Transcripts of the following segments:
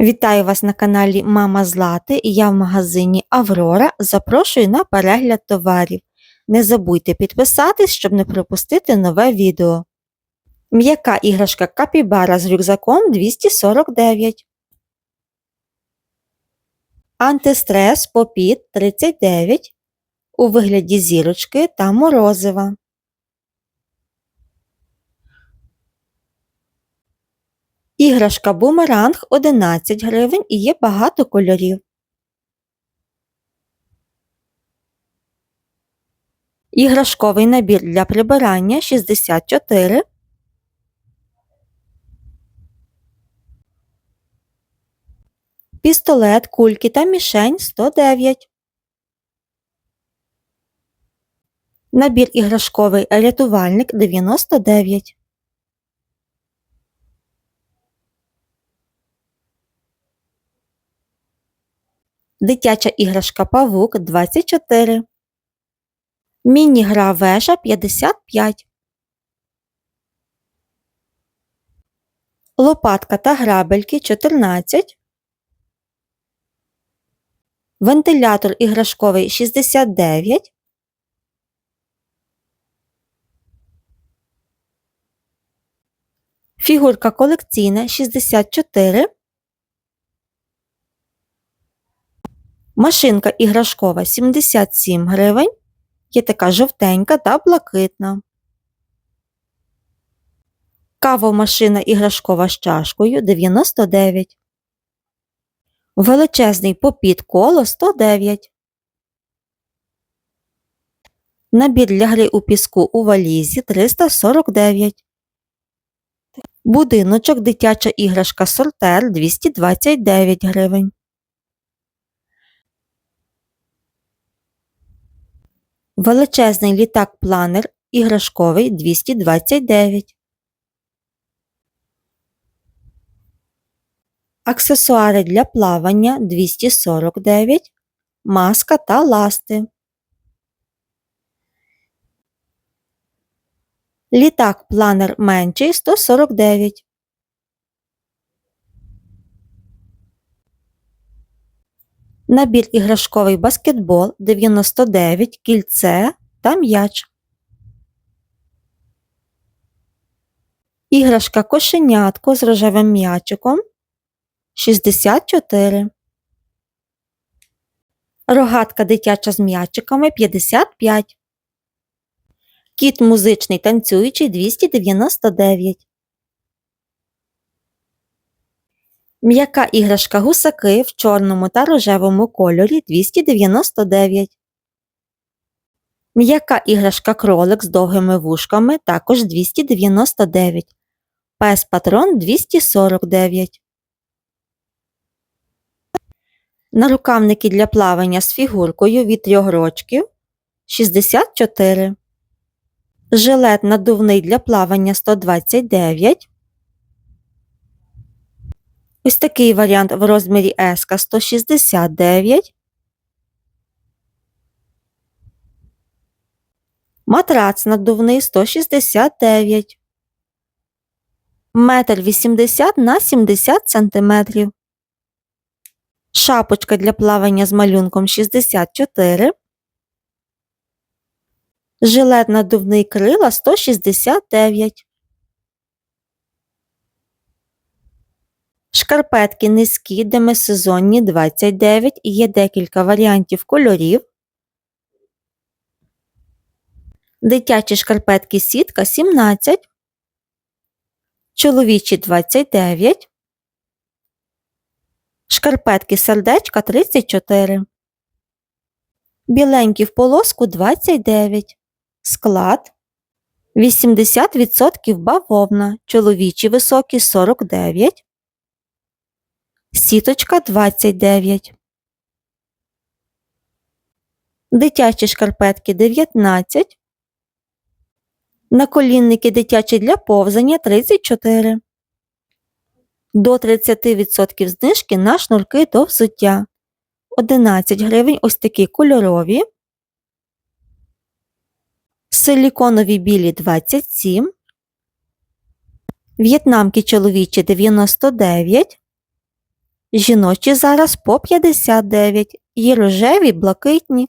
Вітаю вас на каналі Мама Злати і я в магазині Аврора запрошую на перегляд товарів. Не забудьте підписатись, щоб не пропустити нове відео. М'яка іграшка капібара з рюкзаком 249. Антистрес попіт 39 у вигляді зірочки та морозива. Іграшка бумеранг 11 гривень і є багато кольорів. Іграшковий набір для прибирання 64. Пістолет, кульки та мішень 109. Набір іграшковий рятувальник 99. Дитяча іграшка Павук 24. Міні-гра вежа 55. Лопатка та грабельки 14. Вентилятор іграшковий 69. Фігурка колекційна 64. Машинка іграшкова 77 гривень. Є така жовтенька та блакитна. Кавомашина іграшкова з чашкою 99. Величезний попіт коло 109. Набір для гри у піску у валізі 349. Будиночок дитяча іграшка сортер 229 гривень. Величезний літак-планер іграшковий 229. Аксесуари для плавання 249. Маска та ласти. Літак-планер менший 149. Набір іграшковий баскетбол 99, кільце та м'яч. Іграшка кошенятко з рожевим м'ячиком 64. Рогатка дитяча з м'ячиками 55. Кіт музичний танцюючий 299. М'яка іграшка гусаки в чорному та рожевому кольорі 299. М'яка іграшка кролик з довгими вушками також 299. Пес патрон 249. Нарукавники для плавання з фігуркою від трьох рочків 64. Жилет надувний для плавання 129. Ось такий варіант в розмірі S 169. Матрац надувний 169. Метр 80 на 70 см. Шапочка для плавання з малюнком 64. Жилет надувний крила 169. Шкарпетки низькі, демисезонні 29 і є декілька варіантів кольорів. Дитячі шкарпетки сітка 17. Чоловічі 29. Шкарпетки сердечка 34. Біленькі в полоску 29. Склад 80% бавовна. Чоловічі високі 49. Сіточка 29. Дитячі шкарпетки 19. Наколінники дитячі для повзання 34. До 30% знижки на шнурки до взуття. 11 гривень ось такі кольорові. Силіконові білі 27. В'єтнамки чоловічі 99. Жіночі зараз по 59, є рожеві, блакитні.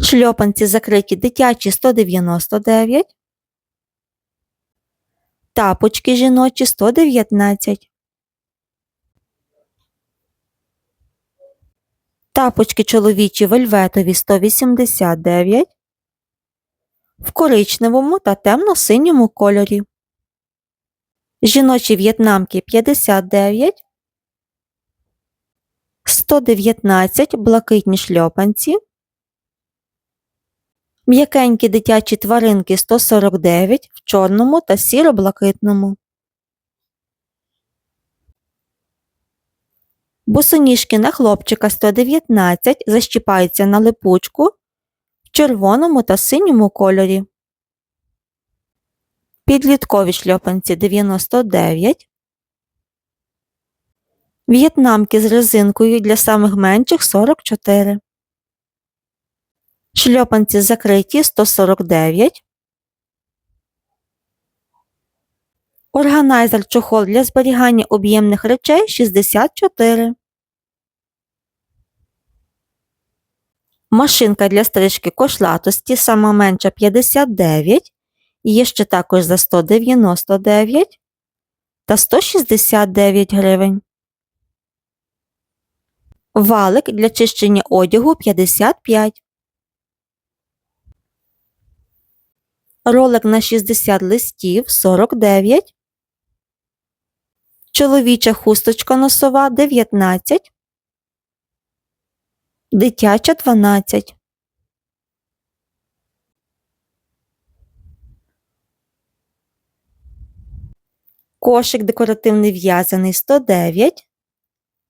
Шльопанці закриті дитячі 199. Тапочки жіночі 119. Тапочки чоловічі вельветові 189. В коричневому та темно-синьому кольорі. Жіночі в'єтнамки 59. 119 блакитні шльопанці. М'якенькі дитячі тваринки 149 в чорному та сіро-блакитному. Босоніжки на хлопчика 119 защіпаються на липучку в червоному та синьому кольорі. Підліткові шльопанці 99. В'єтнамки з резинкою для самих менших 44. Шльопанці закриті 149. Органайзер чохол для зберігання об'ємних речей 64. Машинка для стрижки кошлатості сама менша 59. Є ще також за 199 та 169 гривень. Валик для чищення одягу 55. Ролик на 60 листів 49. Чоловіча хусточка носова 19. Дитяча 12. Кошик декоративний в'язаний 109.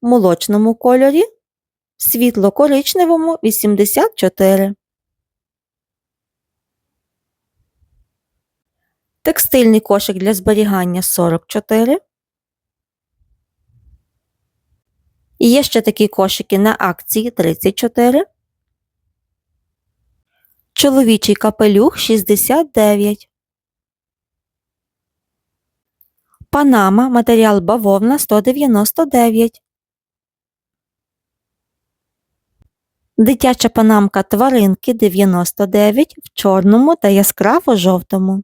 В молочному кольорі. Світло-коричневому 84. Текстильний кошик для зберігання 44. І є ще такі кошики на акції 34. Чоловічий капелюх 69. Панама матеріал бавовна 199. Дитяча панамка тваринки 99 в чорному та яскраво жовтому.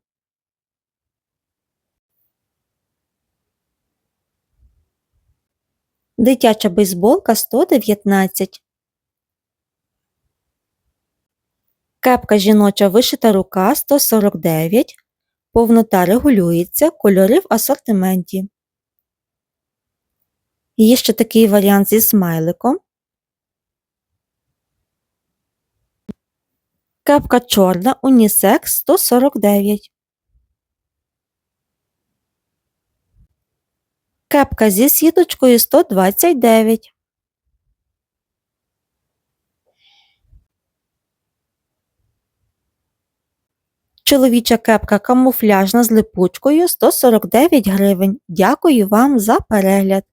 Дитяча бейсболка 119. Кепка жіноча вишита рука 149. Повнота регулюється, кольори в асортименті. Є ще такий варіант зі смайликом. Кепка чорна унісекс 149. Кепка зі сіточкою 129. Чоловіча кепка камуфляжна з липучкою 149 гривень. Дякую вам за перегляд.